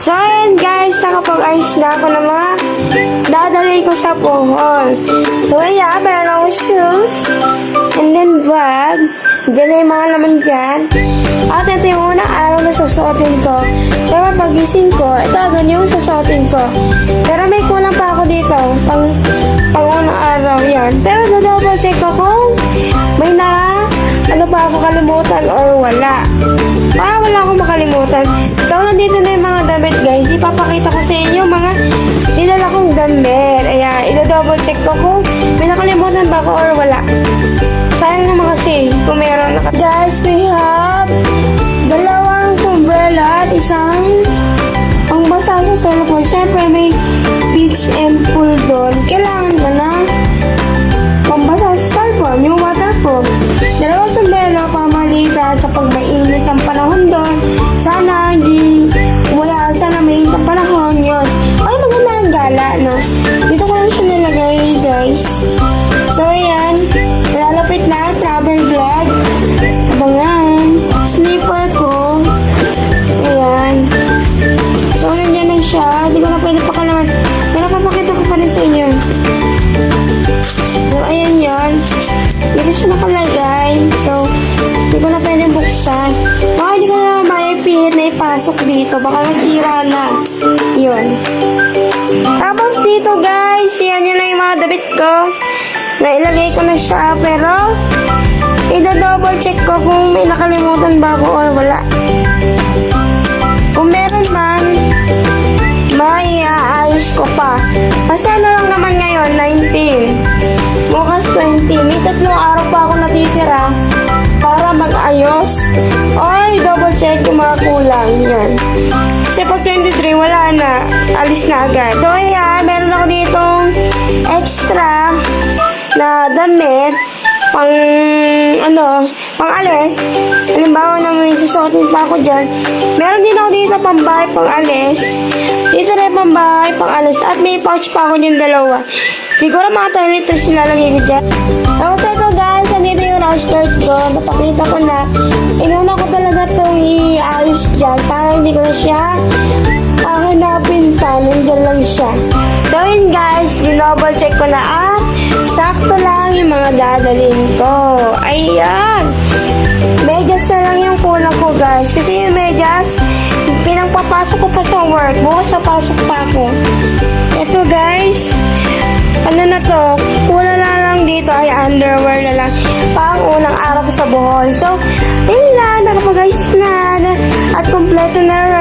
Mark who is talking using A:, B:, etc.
A: So, ayan guys, nakapag-ayos na ako ng mga dadalhin ko sa Bohol. So, ayan, meron akong shoes, and then bag, dyan na yung mga laman dyan. At ito yung unang araw na susuotin ko. Siyempre, pagising ko, ito agad yung susuotin ko. Pero may kulang pa ako dito, pang, pang unang araw yan. Pero double check ko kung may na, ano pa ako kalimutan or wala. Damit. Ayan, ito-double check ko kung may nakalimutan ba ako or wala. Sayang naman kasi kung meron. naka- Guys, we have dalawang sombrero at isang pangbasa sa cellphone. Siyempre, may beach and pool doon. Kailangan ba na pambasa sa cellphone, yung waterproof. Dalawang sombrero pamalitan kapag mainit ang panahon doon. Lalapit na, travel vlog. Abangan. Sleeper ko. Ayan. So, nandiyan na siya. Hindi ko na pwede pakalaman. Pero papakita ko pa rin sa inyo. So, ayan yon. Dito siya nakalagay. So, hindi ko na pwede buksan. Baka hindi ko na naman maipilit na ipasok dito. Baka nasira na. Yun. Tapos dito guys, yan yun na yung mga damit ko. Nailagay ko na siya. Pero, ida-double check ko kung may nakalimutan ba ako or wala. Kung meron man, maiaayos ko pa. Kasi ano lang naman ngayon, 19. Bukas 20. May tatlong araw pa ako natitira para mag-ayos. Or double check yung mga kulang. Yan. Kasi pag 23, wala na. Alis na agad. So, ayan. Meron ako ditong extra na damit pang ano, pang alis. Halimbawa na may susuotin pa ako dyan. Meron din ako dito pang bahay, pang alis. Dito rin pang bahay, pang alis. At may pouch pa ako dyan dalawa. Siguro mga 10 liters nilalagay ko dyan. Tapos ito guys, nandito yung rush skirt ko. Napakita ko na. Inuna ko talaga itong iayos dyan para hindi ko na siya hahanapin pa. Nandyan lang siya. So yun guys, double check ko na at sakto lang yung mga dadalhin ko. Ayan! Medyas na lang yung kulang ko guys. Kasi yung medyas, pinangpapasok ko pa sa work. Bukas papasok pa ako. Ito guys, ano na to, kulang na lang dito ay underwear na lang. Pang unang araw sa Bohol. So, yun lang, nakapag-ayos na. At kompleto na